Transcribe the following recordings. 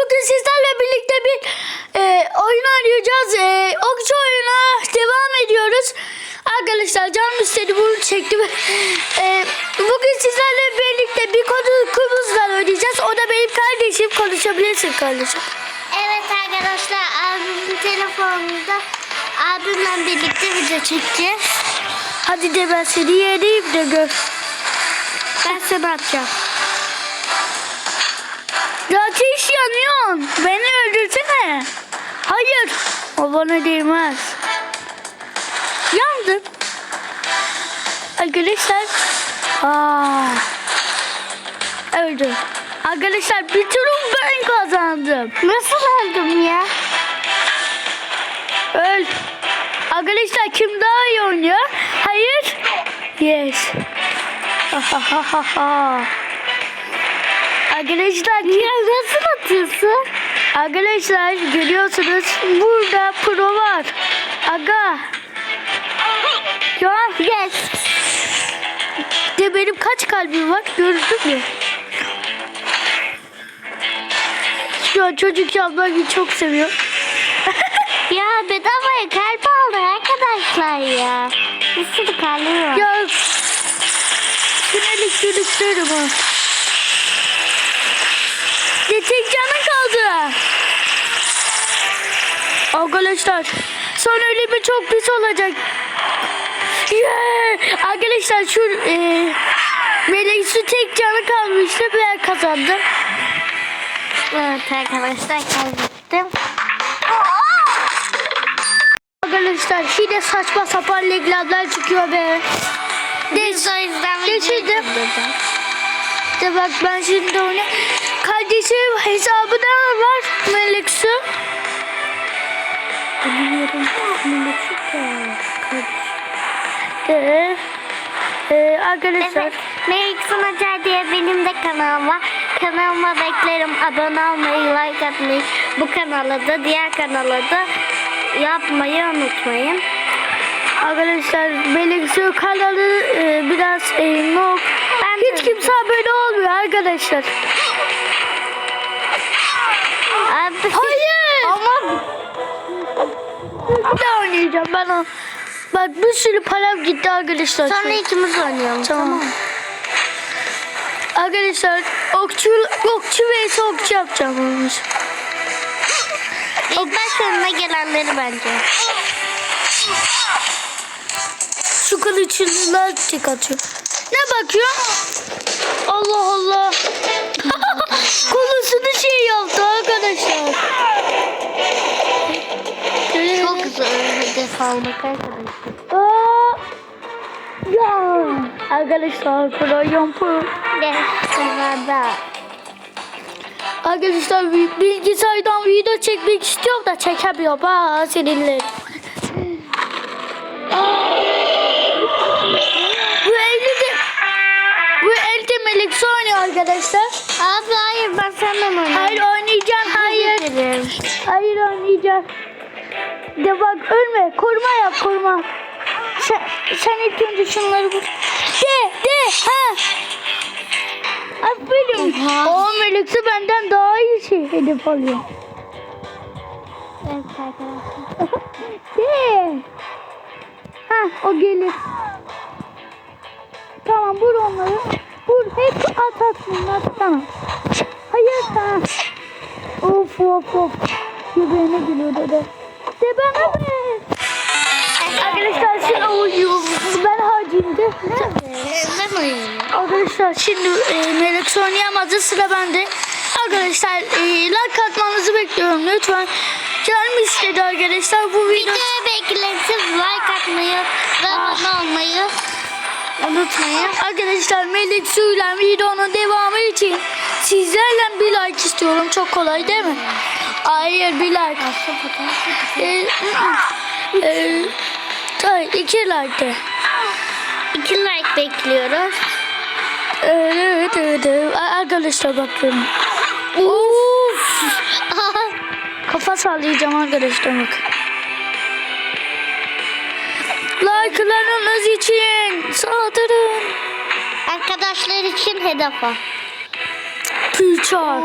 bugün sizlerle birlikte bir e, oyun oynayacağız. E, okçu oyuna devam ediyoruz. Arkadaşlar canım istedi bunu çektim. E, bugün sizlerle birlikte bir konumuzla oynayacağız. O da benim kardeşim. Konuşabilirsin kardeşim. Evet arkadaşlar abimin telefonunda abimle birlikte video çekeceğiz. Hadi de ben seni yeneyim de gör. Ben seni atacağım. Yanıyorsun. Beni öldürsene. Hayır. O bana değmez. Yandım. Arkadaşlar. Aa. Öldüm. Arkadaşlar bir turun ben kazandım. Nasıl öldüm ya? Öl. Arkadaşlar kim daha iyi oynuyor? Hayır. Yes. Arkadaşlar? Ya nasıl atıyorsun? Arkadaşlar görüyorsunuz burada pro var. Aga. Ya Yes. de benim kaç kalbim var gördün mü? Şu an çocuk yapmayı çok seviyor. Ya bedavaya kalp aldı arkadaşlar ya. Kalbi var. Ya Sinelik sürüklerim ha. Bir kaldı. Arkadaşlar son ölümü çok pis olacak. Yeah! Arkadaşlar şu e, Melek su tek canı kalmıştı ben kazandım. Evet arkadaşlar kaybettim. Arkadaşlar yine saçma sapan reklamlar çıkıyor be. Biz o yüzden. De bak ben şimdi onu kardeşim hesabı da var Melek Su. Bilmiyorum. Melek Su da kardeşim. Ee, e, arkadaşlar Evet. Melik Sunacar diye benim de kanalım var. Kanalıma beklerim. Abone olmayı, like atmayı. Bu kanala da diğer kanala da yapmayı unutmayın. arkadaşlar Melek Su kanalı e, biraz e, noob. Ben de- Hiç kimse abone olmuyor arkadaşlar. Hayır. Ama daha oynayacağım ben o. Bak bir sürü param gitti arkadaşlar. sonra an. ikimiz oynayalım. Tamam. Arkadaşlar okçu okçu ve okçu yapacağım olmuş. İlk baş önüne gelenleri bence. Şu kılıçlılar tek atıyor. Ne bakıyor? Allah Allah. Kolusunu şey yaptı arkadaşlar. Çok zor hedef almak arkadaşlar. Aa, ya. Arkadaşlar program pro. Sırada. Arkadaşlar bi- bilgisayardan video çekmek istiyorum da çekemiyorum. Aa seninle. Bu Su oynuyor arkadaşlar. Abi hayır ben senden oynayayım. Hayır oynayacağım. Hayır. Hayır oynayacağım. De bak ölme. Koruma yap koruma. Sen, sen ilk önce şunları vur. De de ha. Aferin. Oha. O Melek Su benden daha iyi şey hedef alıyor. Evet arkadaşlar. De. Ha o gelir. Tamam vur onları. Vur hep at at bunlar. Tamam. Hayır tamam. Of of of. Göbeğine gülüyor dede. De bana be. Arkadaşlar şimdi oynuyorum. Ben harcayayım de. Ben oynayayım. Arkadaşlar şimdi e, Melek oynayamadı sıra bende. Arkadaşlar e, like atmanızı bekliyorum lütfen. Canım istedi arkadaşlar bu video Videoyu bekletin, like atmayı ve abone olmayı unutmayın. Arkadaşlar Melek Su'yla videonun devamı için sizlerle bir like istiyorum. Çok kolay değil mi? Hayır bir like. Ee, e, hayır, iki like de. İki like bekliyoruz. Evet, evet, evet. Arkadaşlar bakıyorum. Uf. Kafa sallayacağım arkadaşlar bak. Like'larınız için saldırın. Arkadaşlar için hedef al. Püçak.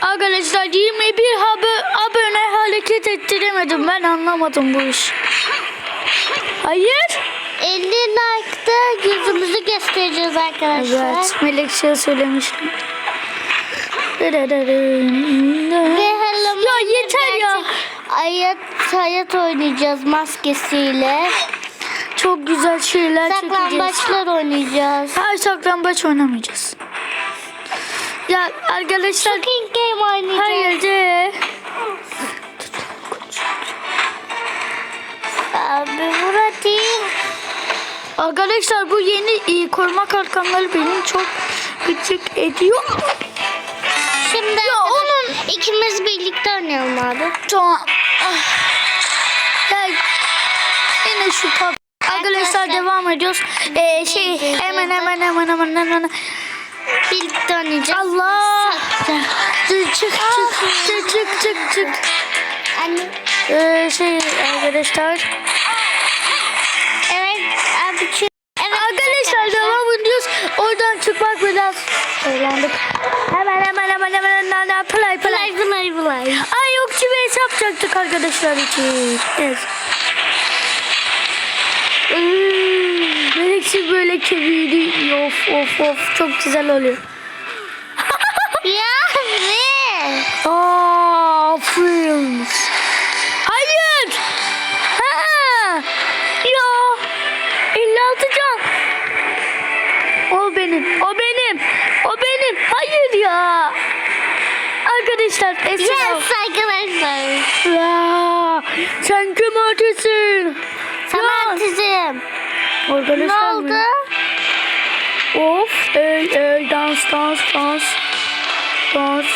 Arkadaşlar 21 abone, abone hareket ettiremedim. Ben anlamadım bu iş. Hayır. 50 like'da yüzümüzü göstereceğiz arkadaşlar. Evet. Melekşe söylemiştim. Ve Ya yeter ya. Hayat, hayat oynayacağız maskesiyle. Çok güzel şeyler çekeceğiz. Saklambaçlar oynayacağız. Hayır saklambaç oynamayacağız. Ya arkadaşlar King Game oynayacağız. hayır de. Abi Murat Arkadaşlar bu yeni e, koruma kalkanları benim çok gıcık ediyor. Şimdi Ya onun ikimiz birlikte oynayalım abi. Tamam. Ah. Yine şu pap. Arkadaşlar devam ediyoruz. Ee, şey hemen hemen hemen hemen hemen. Birlikte oynayacağız. Allah. Çık çık çık çık çık çık çık. Anne. Ee, şey arkadaşlar. Evet abi şu. Evet. Arkadaşlar devam ediyoruz. Oradan çıkmak biraz eğlendik. Hemen hemen hemen hemen hemen play play. Play play play. Ay yok çiviye yapacaktık arkadaşlar için. Evet. Melekçi böyle kemiğini of of of çok güzel oluyor. ya ne? Aferin. Hayır. Ha. Ya. 56 can. O benim. O benim. O benim. Hayır ya. Arkadaşlar Esra. Yes arkadaşlar. Ya. Sen kim ötesin? Ya. atacağım. Ne oldu? Of. El el dans dans dans. Dans.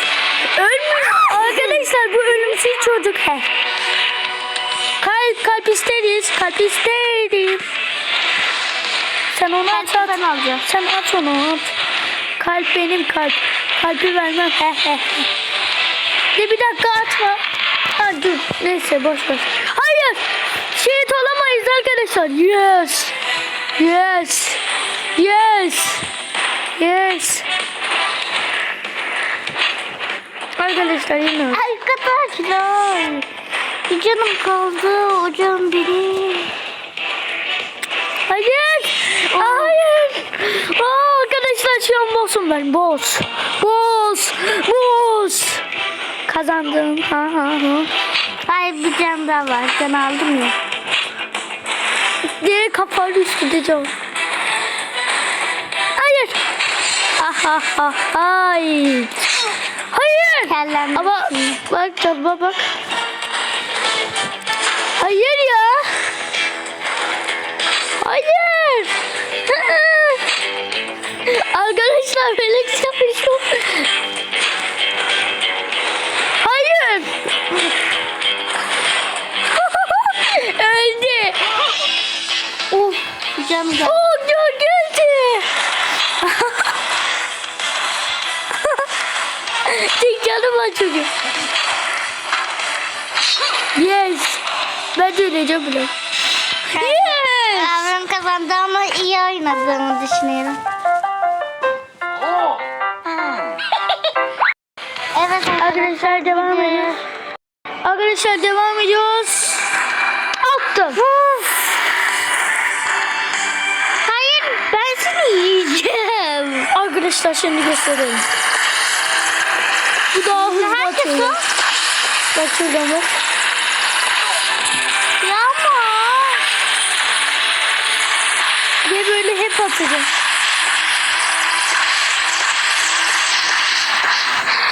Ölmüyor. Arkadaşlar bu ölümsüz çocuk. He. Kalp, kalp isteriz. Kalp isteriz. Sen onu at at. Ben alacağım. Sen at onu at. Kalp benim kalp. Kalbi vermem. He he he. De bir dakika atma. Ha dur. Neyse boş ver. Olamayız arkadaşlar. Yes. Yes. Yes. Yes. Arkadaşlar yine. Arkadaşlar. Bir canım kaldı. O can biri. Hayır. Hayır. Aa, arkadaşlar şu an boss'um ben. Boss. Boss. Boss. Kazandım. Ha ha ha. Hayır bir can daha var. Can aldım ya. Diğer kapalı üstünde cam. Hayır. Ha ha ha. Hayır. Hayır. Kellendim. Ama bak tabi bak. Hayır ya. Hayır. Arkadaşlar Felix Da. Oh geldi. Tek canım var çünkü. Yes. Ben de öleceğim bile. Yes. Abim kazandı ama iyi oynadığımı düşünüyorum. evet Arkadaşlar devam ediyoruz. Arkadaşlar devam ediyoruz. Attım. Arkadaşlar şimdi göstereyim. Bu daha hızlı Herkes atıyor. Bak şuradan bak. Ya ama. Ve böyle hep atacağım.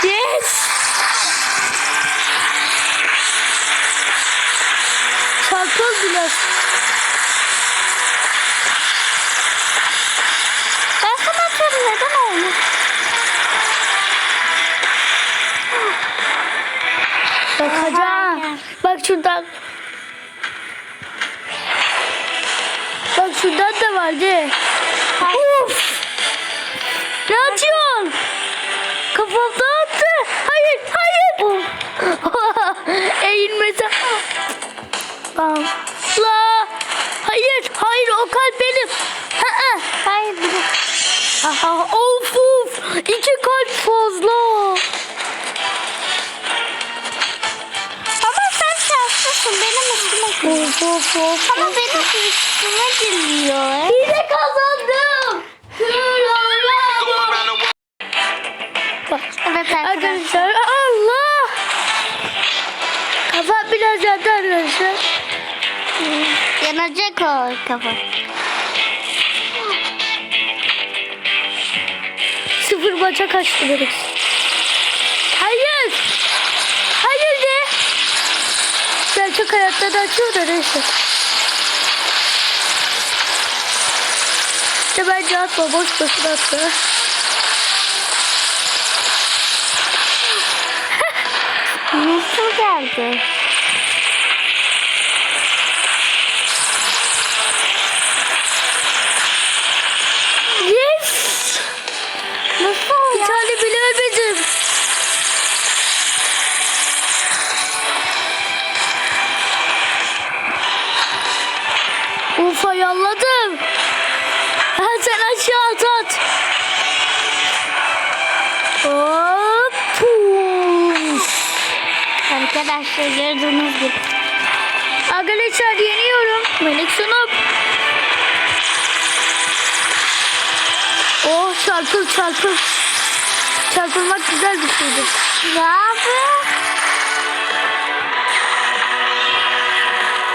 Yes. geldi. Of. Ne atıyorsun? Kafamda attı. Hayır, hayır. Eğilmesi. Bam. La. Hayır, hayır o kalp benim. Hayır benim. Aha, of of. İki kalp fazla. Ama sen şanslısın. Benim üstüme gülüyor. Of of of. Ama benim üstüme gülüyor. Kazandım. Bak. Evet arkadaşlar. Allah. Kafa biraz yattı arkadaşlar. Yanacak o kafa. Sıfır maça kaçtı dedik. Hayır. Hayır de. Gerçek hayatta da açıyor da neyse. İşte bence atma boş boşuna atma. Nasıl geldi? Yes. Nasıl Bir ya? tane bile ölmedim. Ufa yolladım. Arkadaşlar gördüğünüz gibi. Arkadaşlar yeniyorum. Melek sunup. Oh çarpıl çarpıl. Çarpılmak güzel bir. Ne yapıyor?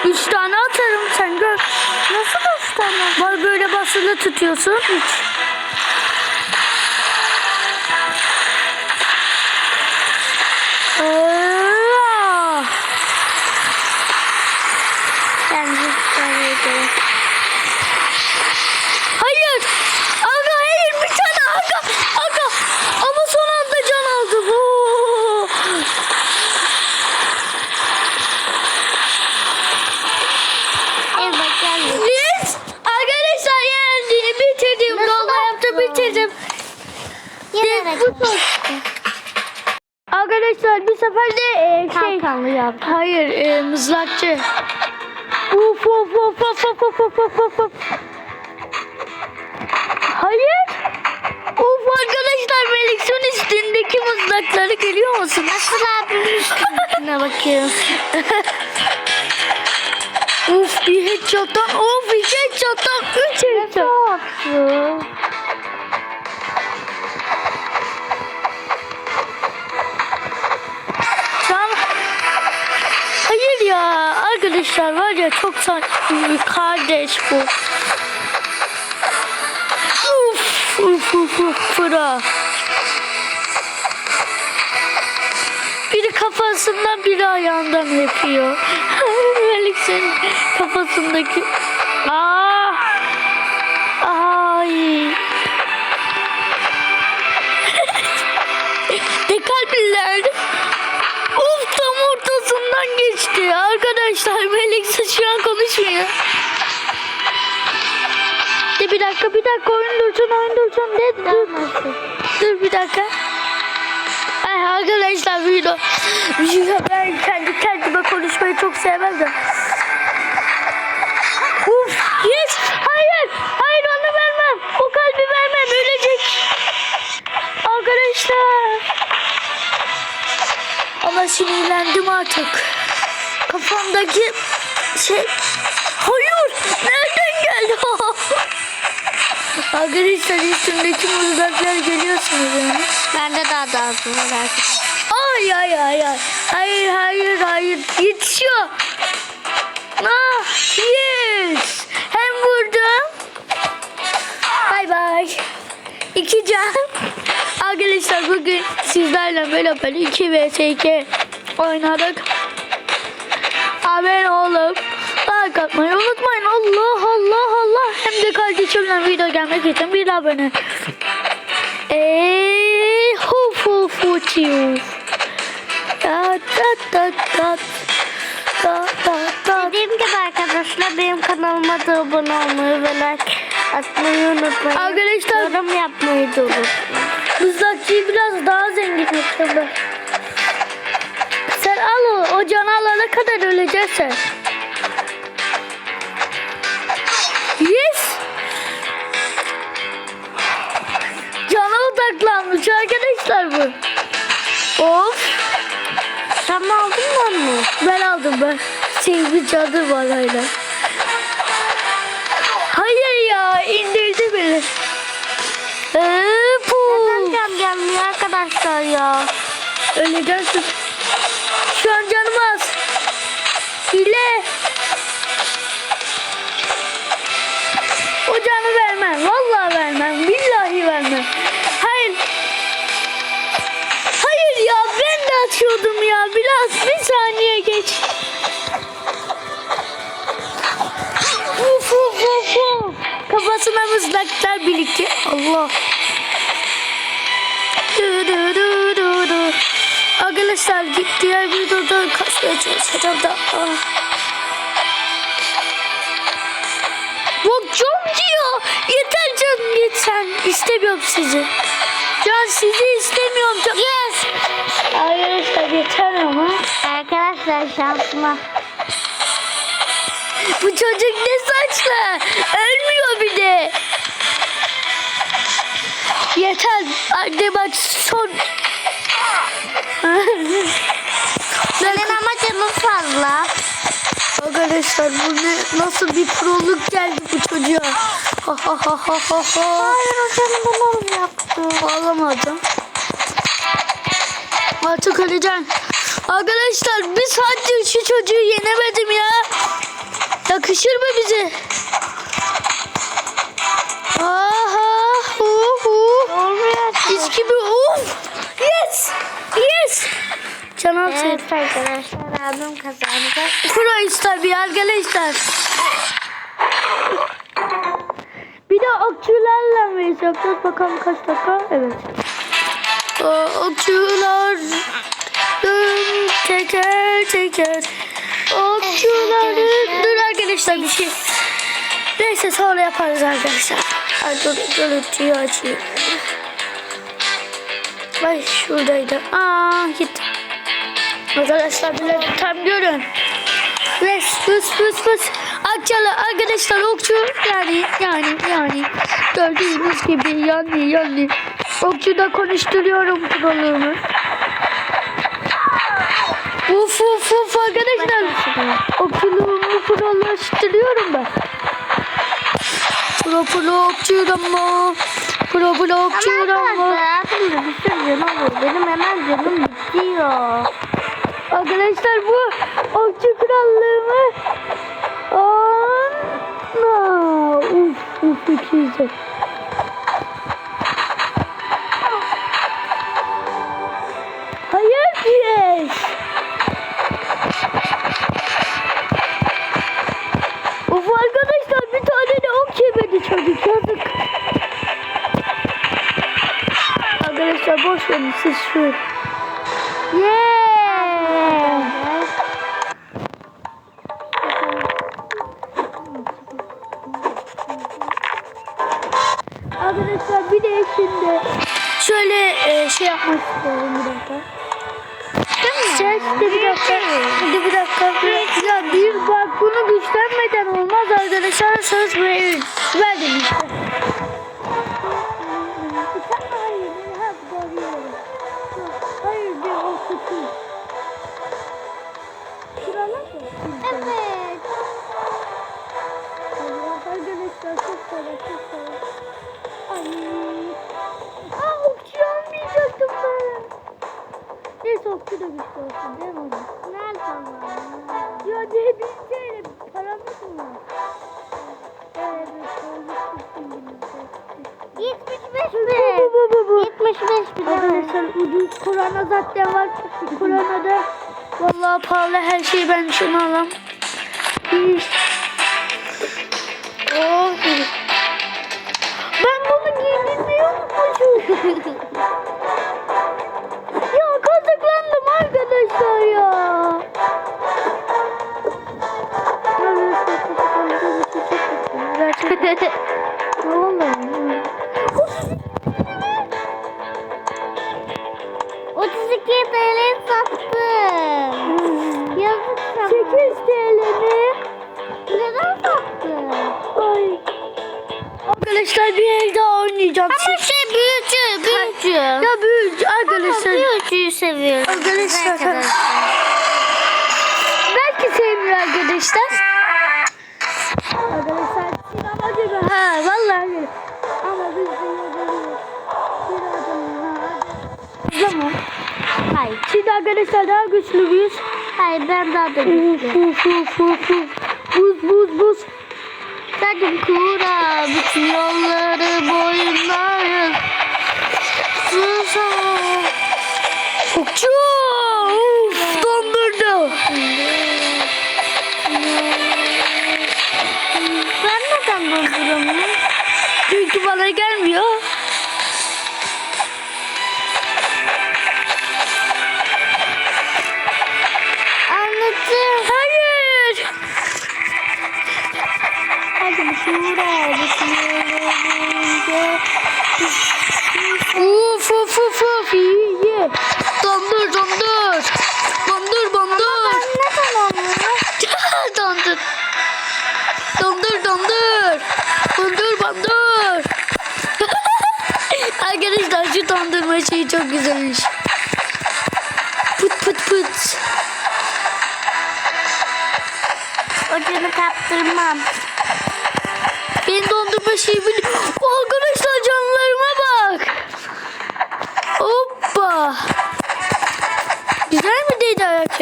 Üç tane atarım sen gör. Nasıl üç tane? Bana böyle basılı tutuyorsun. Üç. Hayır. Aga hayır bir tane aga. Aga. Ama son anda can aldım. Oo. Evet. Yes. Arkadaşlar yendi. Bitirdim. Nasıl Dolma yaptım bitirdim. Bu son. Arkadaşlar bir sefer de e, şey. Kalkanlı yaptı. Hayır e, mızrakçı. Uf uf uf uf uf uf uf uf uf. Hayır. Uf arkadaşlar Melikson üstündeki mızrakları görüyor musun? Nasıl abinin üstüne bakıyorsun? Uf bir headshot'tan of iki headshot'tan üç headshot. Arkadaşlar var ya çok saçma bir kardeş bu. Uf uf uf uf fıra. Biri kafasından biri ayağından yapıyor. Melik senin kafasındaki. Arkadaşlar Melekse şu an konuşmuyor. De bir dakika bir dakika oyun dursun oyun dursun de dur. Dur bir dakika. Ay arkadaşlar video. video ben kendi kendime konuşmayı çok sevmem de. Uf yes hayır hayır onu vermem. O kalbi vermem ölecek. Arkadaşlar. Ama sinirlendim artık. Kafamdaki şey... Hayır! Nereden geldi? Arkadaşlar üstümdeki mızraklar görüyorsunuz yani. Bende daha da az var arkadaşlar. Ay ay ay ay. Hayır hayır hayır. Yetişiyor. Ah yes. Hem vurdum. Bay bay. İki can. Arkadaşlar bugün sizlerle böyle böyle 2 vs 2 oynadık. Abone olup like atmayı unutmayın. Allah Allah Allah. Hem de kardeşimle video gelmek için bir abone. Eee hu fu fu çiu. Da da da da. Da da da. Dediğim gibi arkadaşlar benim kanalıma da abone olmayı ve like atmayı unutmayın. Arkadaşlar Yorum yapmayı da unutmayın. Mızrakçıyı biraz daha zengin al o, canı alana kadar öleceksin. Yes! Cana odaklanmış arkadaşlar bu. Of! Sen aldın mı onu? Ben aldım ben. sevgi cadı var hala. Hayır ya indirdi beni. Ee. Neden gelmiyor arkadaşlar ya? Öleceksin. Şu an canım az. Hile. O canı vermem. Vallahi vermem. Billahi vermem. Hayır. Hayır ya ben de atıyordum ya. Biraz bir saniye geç. Uf uf uf. Kafasına mızraklar birlikte. Allah. Du du du du du. Arkadaşlar diğer videoda kasmaya çalışacağım da. Ah. Yeter canım yeter. İstemiyorum sizi. Can sizi istemiyorum. Can. Yes. Arkadaşlar yeter ama. Arkadaşlar şansıma. Bu çocuk ne saçlı. Ölmüyor bir de. Yeter. Anne bak son. Senin ama canın fazla. Arkadaşlar bu ne nasıl bir proluk geldi bu çocuğa. Ha ha ha ha ha ha. Hayır senin bunu yaptı. Ağlamadım. Artık öleceğim. Arkadaşlar bir saattir şu çocuğu yenemedim ya. Yakışır mı bize? Aha. Hu hu. Hiç gibi. Uf. Yes. Yes. Can altı. Evet arkadaşlar abim kazandı. Proyuz tabii arkadaşlar. De okçularla mı yapacağız? Bakalım kaç dakika? Evet. Okçular dön teker teker. Okçuların dur arkadaşlar bir şey. Neyse sonra yaparız arkadaşlar. Ay, dur görüntüyü açayım. Ay şuradaydı. Aa gitti. Arkadaşlar bile tam görün. Res, pıs pıs pıs. Akçalı arkadaşlar okçu yani yani yani gördüğünüz gibi yani yani okçu da konuşturuyorum proluğumu. Uf uf uf arkadaşlar okçuluğumu prolaştırıyorum ben. Pro pro okçuyorum mu? Pro pro Ama okçuyorum mu? bir şey canım Benim hemen canım bitiyor. Arkadaşlar bu okçu krallığımı Ana uf uf 200 ben şunu Arkadaşlar. Sinema gibi. Ha vallahi. Ama biz. Tamam. Hayır. Şimdi arkadaşlar daha güçlü müyüz? Hayır ben daha da güçlü. uf uf uf uf. Buz buz buz. Takım kura bütün yolları boyunlarız. Susam. Okçu. Çünkü bana gelmiyor.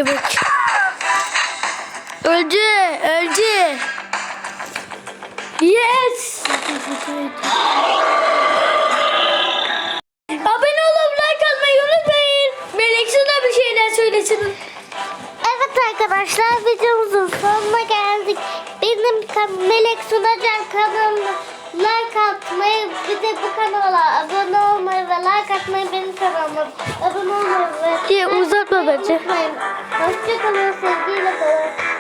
Kebek? Öldü, öldü. Yes. Abone olup like atmayı unutmayın. Melek sana bir şeyler söylesin. Evet arkadaşlar videomuzun sonuna geldik. Benim Melek Sunacan kanalıma like atmayı bir de bu kanala abone olmayı ve like atmayı benim kanalıma abone olmayı ve Diye uzatma bence. Hoşçakalın sevgiyle kalın.